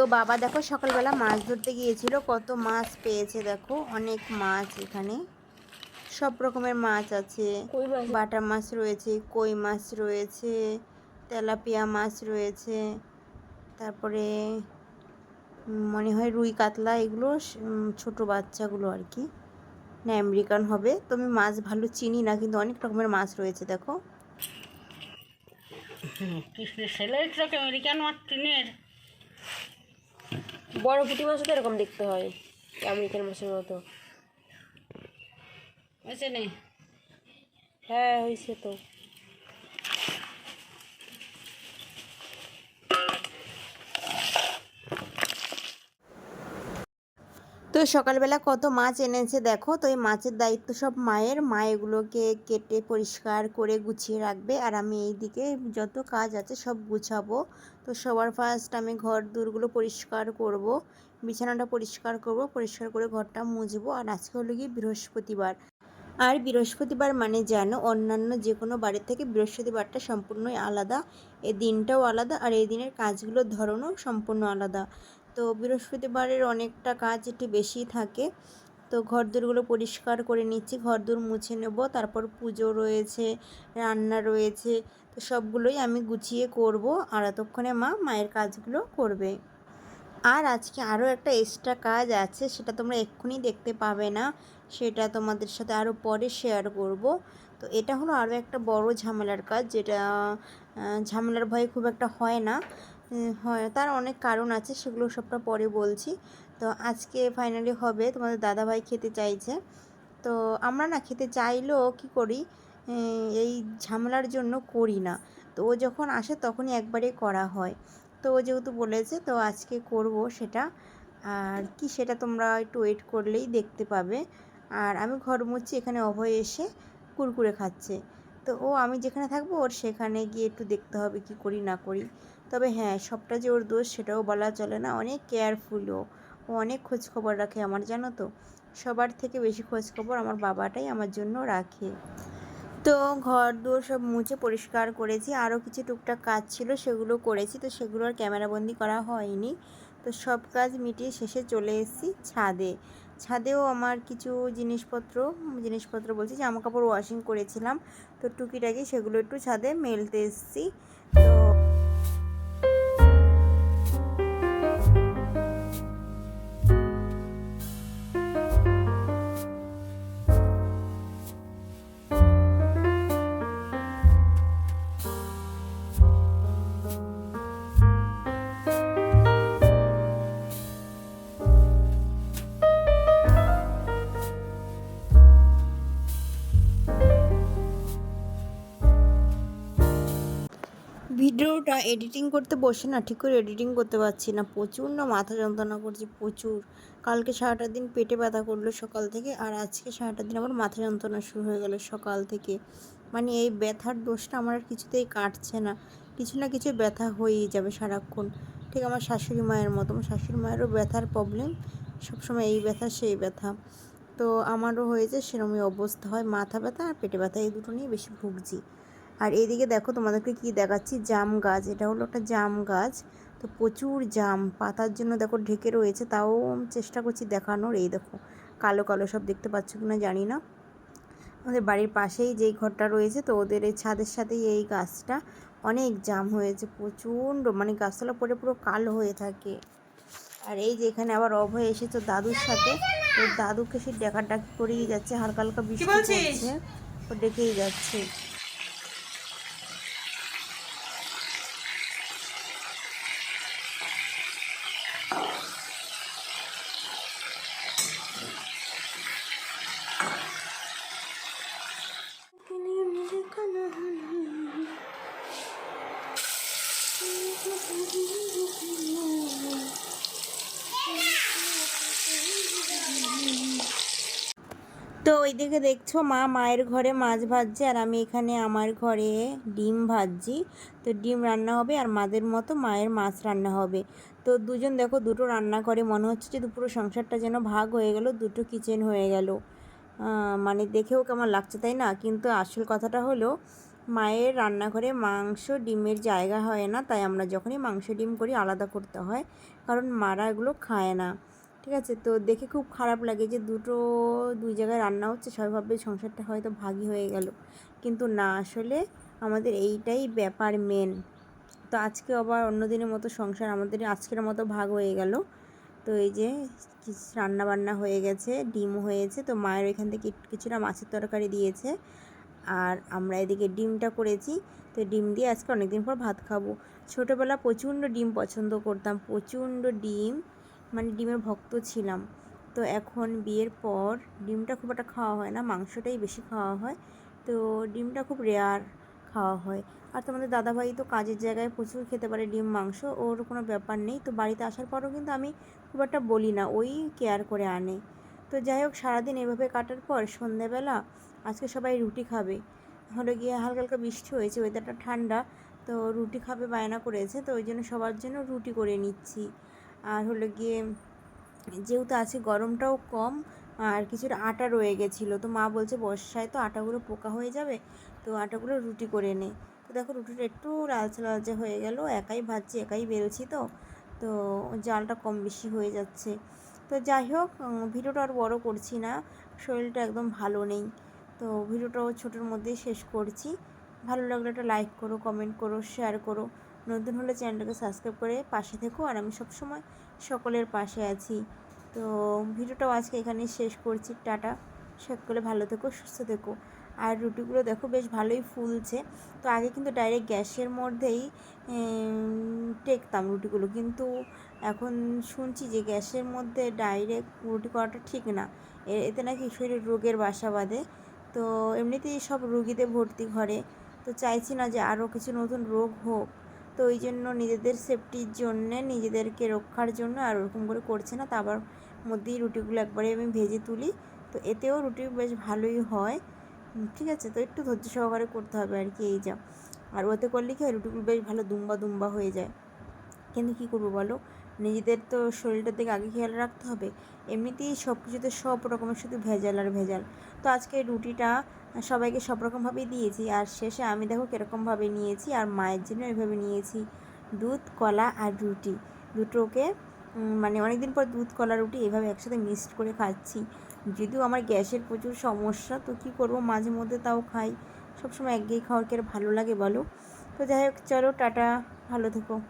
তো বাবা দেখো সকালবেলা মাছ ধরতে গিয়েছিল কত মাছ পেয়েছে দেখো অনেক মাছ এখানে। সব রকমের মাছ আছে মাছ? বাটা মাছ রয়েছে কই মাছ রয়েছে তেলাপিয়া মাছ রয়েছে তারপরে মনে হয় রুই কাতলা এগুলো ছোট বাচ্চাগুলো আর কি। না আমেরিকান হবে তো আমি মাছ ভালো চিনি না কিন্তু অনেক রকমের মাছ রয়েছে দেখো। কৃষ্ণের ট্রাক আমেরিকান মার্টিনের বড় পুঁটি মাছও তো এরকম দেখতে হয় আমেরিকান মাছের মতো। হয়েছে নেই হ্যাঁ হয়েছে তো। তো সকালবেলা কত মাছ এনেছে দেখো? তো এই মাছের দায়িত্ব সব মায়ের। মা এগুলোকে কেটে পরিষ্কার করে গুছিয়ে রাখবে। আর আমি এই দিকে যত কাজ আছে সব গুছাবো। তো সবার ফার্স্ট আমি ঘর দূরগুলো পরিষ্কার করব। বিছানাটা পরিষ্কার করব। পরিষ্কার করে ঘরটা মুছবো। আর আজকে হলো গিয়ে বৃহস্পতিবার। আর বৃহস্পতিবার মানে জানো অন্যান্য যে কোনো বাড়ির থেকে বৃহস্পতিবারটা সম্পূর্ণই আলাদা। এই দিনটাও আলাদা। আর এই দিনের কাজগুলোর ধরনও সম্পূর্ণ আলাদা। তো বৃহস্পতিবারের অনেকটা কাজ একটু বেশি থাকে। তো ঘরদোরগুলো পরিষ্কার করে নিচ্ছি, ঘরদোর মুছে নেব, তারপর পুজো রয়েছে, রান্না রয়েছে, তো সবগুলোই আমি গুছিয়ে করব আর এতক্ষণে মা মায়ের কাজগুলো করবে। আর আজকে আরও একটা এক্সট্রা কাজ আছে, সেটা তোমরা এক্ষুনি দেখতে পাবে না, সেটা তোমাদের সাথে আরও পরে শেয়ার করব। তো এটা হলো আরও একটা বড় ঝামেলার কাজ, যেটা ঝামেলার ভয়ে খুব একটা হয় না। হয়। তার অনেক কারণ আছে, সেগুলো সবটা পরে বলছি। তো আজকে ফাইনালি হবে, তোমাদের দাদাভাই খেতে চাইছে। তো আমরা না খেতে চাইলেও কি করি এই ঝামেলার জন্য করি না। তো ও যখন আসে তখনই একবারে করা হয়। তো ও যেহেতু বলেছে, তো আজকে করব সেটা। আর কি সেটা তোমরা একটু ওয়েট করলেই দেখতে পাবে। আর আমি ঘর মুচ্ছি এখানে অভয় এসে কুরকুরে খাচ্ছে। তো ও, আমি যেখানে থাকব, ওর সেখানে গিয়ে একটু দেখতে হবে কি করি, না করি। তবে হ্যাঁ সবটা যে ওর দোষ সেটাও বলা চলে না। অনেক কেয়ারফুল ও অনেক খোঁজখবর রাখে আমার, জানো তো? সবার থেকে বেশি খোঁজখবর আমার বাবাটাই আমার জন্য রাখে। তো ঘর দুয়ার সব মুছে পরিষ্কার করেছি। আরও কিছু টুকটাক কাজ ছিল, সেগুলো করেছি। তো সেগুলো আর ক্যামেরাবন্দি করা হয়নি। তো সব কাজ মিটিয়ে শেষে চলে এসেছি ছাদে। ছাদেও আমার কিছু জিনিসপত্র জিনিসপত্র বলছি জামা কাপড় ওয়াশিং করেছিলাম। তো টুকিটাকি সেগুলো একটু ছাদে মেলতে এসেছি। তো ভিডিওটা এডিটিং করতে বসে না, ঠিক করে এডিটিং করতে পারছি না। প্রচুর না মাথা যন্ত্রণা করছে, প্রচুর। কালকে সারাটা দিন পেটে ব্যথা করল সকাল থেকে, আর আজকে সারাটা দিন আবার মাথা যন্ত্রণা শুরু হয়ে গেল সকাল থেকে। মানে এই ব্যথার দোষটা আমার আর কিছুতেই কাটছে না। কিছু না কিছু ব্যথা হয়েই যাবে সারাক্ষণ। ঠিক আমার শাশুড়ি মায়ের মতো, আমার শাশুড়ি মায়েরও ব্যথার প্রবলেম সবসময় এই ব্যথা, সেই ব্যথা। তো আমারও হয়েছে সেরমই অবস্থা হয়, মাথা ব্যথা আর পেটে ব্যথা এই দুটো নিয়ে বেশি ভুগছি। আর এদিকে দেখো তোমাদেরকে কি দেখাচ্ছি? জাম গাছ এটা হলো একটা জাম গাছ। তো প্রচুর জাম পাতার জন্য দেখো ঢেকে রয়েছে তাও চেষ্টা করছি দেখানোর। এই দেখো কালো কালো সব দেখতে পাচ্ছ কি না জানি না। আমাদের বাড়ির পাশেই যেই ঘরটা রয়েছে তো ওদের এই ছাদের সাথেই এই গাছটা। অনেক জাম হয়েছে প্রচণ্ড মানে গাছতলা পরে পুরো কালো হয়ে থাকে। আর এই যে এখানে আবার অভয় এসেছে ওর দাদুর সাথে তো দাদুকে সে দেখা ডাকি করেই যাচ্ছে হালকা হালকা বৃষ্টি পড়ছে ও ডেকেই যাচ্ছে। তো ওইদিকে দেখছ মা মায়ের ঘরে মাছ ভাজছে আর আমি এখানে আমার ঘরে ডিম ভাজছি। তো ডিম রান্না হবে আর মাদের মতো মায়ের মাছ রান্না হবে। তো দুজন দেখো দুটো রান্না করে, মনে হচ্ছে যে দুপুরো সংসারটা যেন ভাগ হয়ে গেল, দুটো কিচেন হয়ে গেল। মানে দেখেও কেমন লাগছে তাই না? কিন্তু আসল কথাটা হলো, মায়ের রান্নাঘরে মাংস ডিমের জায়গা হয় না, তাই আমরা যখনই মাংস ডিম করি আলাদা করতে হয়, কারণ মারা এগুলো খায় না। ঠিক আছে? তো দেখে খুব খারাপ লাগে যে দুটো, দুই জায়গায় রান্না হচ্ছে, সবাই ভাববে সংসারটা হয়তো ভাগই হয়ে গেল। কিন্তু না, আসলে আমাদের এইটাই ব্যাপার মেন তো আজকে আবার অন্য দিনের মতো সংসার, আমাদের আজকের মতো ভাগ হয়ে গেল। তো এই যে রান্না বান্না হয়ে গেছে ডিমও হয়েছে, তো মায়ের ওইখান থেকে কিছুটা মাছের তরকারি দিয়েছে। আর আমরা এদিকে ডিমটা করেছি, তো ডিম দিয়ে আজকে অনেকদিন পর ভাত খাব। ছোটোবেলা প্রচণ্ড ডিম পছন্দ করতাম, প্রচণ্ড ডিম মানে ডিমের ভক্ত ছিলাম। তো এখন বিয়ের পর ডিমটা খুব একটা খাওয়া হয় না, মাংসটাই বেশি খাওয়া হয়। তো ডিমটা খুব রেয়ার খাওয়া হয়। আর তোমাদের দাদাভাই তো কাজের জায়গায় প্রচুর খেতে পারে ডিম, মাংস, ওর কোনো ব্যাপার নেই। তো বাড়িতে আসার পরও কিন্তু আমি খুব একটা বলি না, ওই কেয়ার করে আনে। তো যাই হোক, সারাদিন এভাবে কাটার পর সন্ধেবেলা আজকে সবাই রুটি খাবে। হলো গিয়ে হালকা হালকা বৃষ্টি হয়েছে ওয়েদারটা ঠান্ডা, তো রুটি খাবে বায়না করেছে, তো ওই জন্য সবার জন্য রুটি করে নিচ্ছি। আর হলো গিয়ে যেহেতু আছে গরমটাও কম, আর কিছুটা আটা রয়ে গেছিল, তো মা বলছে বর্ষায় তো আটাগুলো পোকা হয়ে যাবে, তো আটাগুলো রুটি করে নে। তো দেখো রুটিটা একটু লালচে লালচে হয়ে গেল, একাই ভাজছি, একাই বেলছি তো তো জালটা কম বেশি হয়ে যাচ্ছে। তো যাই হোক ভিডিওটা আর বড় করছি না, শরীরটা একদম ভালো নেই, তো ভিডিওটাও ছোটোর মধ্যেই শেষ করছি। ভালো লাগলে একটা লাইক করো কমেন্ট করো শেয়ার করো। নতুন হলে চ্যানেলটাকে সাবস্ক্রাইব করে পাশে থেকো। আর আমি সবসময় সকলের পাশে আছি। তো ভিডিওটাও আজকে এখানে শেষ করছি। টাটা। সকলে ভালো থেকো, সুস্থ থেকো। আর রুটিগুলো দেখো বেশ ভালোই ফুলছে। তো আগে কিন্তু ডাইরেক্ট গ্যাসের মধ্যেই টেকতাম রুটিগুলো। কিন্তু এখন শুনছি যে গ্যাসের মধ্যে ডাইরেক্ট রুটি করাটা ঠিক না। এতে নাকি শরীরে রোগের বাসা বাঁধে। তো এমনিতেই সব রুগীতে ভর্তি ঘরে। তো চাইছি না যে আরও কিছু নতুন রোগ হোক। তো ওই জন্য নিজেদের সেফটির জন্যে, নিজেদেরকে রক্ষার জন্য আর ওরকম করে করছে না। তারপর মধ্যেই রুটিগুলো একবারে আমি ভেজে তুলি। তো এতেও রুটি বেশ ভালোই হয়। ঠিক আছে, তো একটু ধৈর্য সহকারে করতে হবে আর কি এই যা। আর ওতে করলে কি রুটিগুলো বেশ ভালো দুম্বা দুম্বা হয়ে যায়। কিন্তু কী করব বলো? নিজেদের তো শরীরটার দিকে আগে খেয়াল রাখতে হবে। এমনিতেই সব কিছুতে সব রকমের শুধু ভেজাল আর ভেজাল। তো আজকে রুটিটা সবাইকে সব রকমভাবেই দিয়েছি। আর শেষে আমি দেখো কীরকমভাবে নিয়েছি। আর মায়ের জন্য এভাবে নিয়েছি দুধ, কলা আর রুটি। দুটোকে মানে অনেকদিন পর দুধ, কলা, রুটি এভাবে একসাথে মিক্সড করে খাচ্ছি। যদিও আমার গ্যাসের প্রচুর সমস্যা, তো কী করব? মাঝে মধ্যে তাও খাই। সবসময় একঘেয়ে খাওয়ার কি আর ভালো লাগে বলো? তো যাই হোক, চলো, টাটা, ভালো থেকো।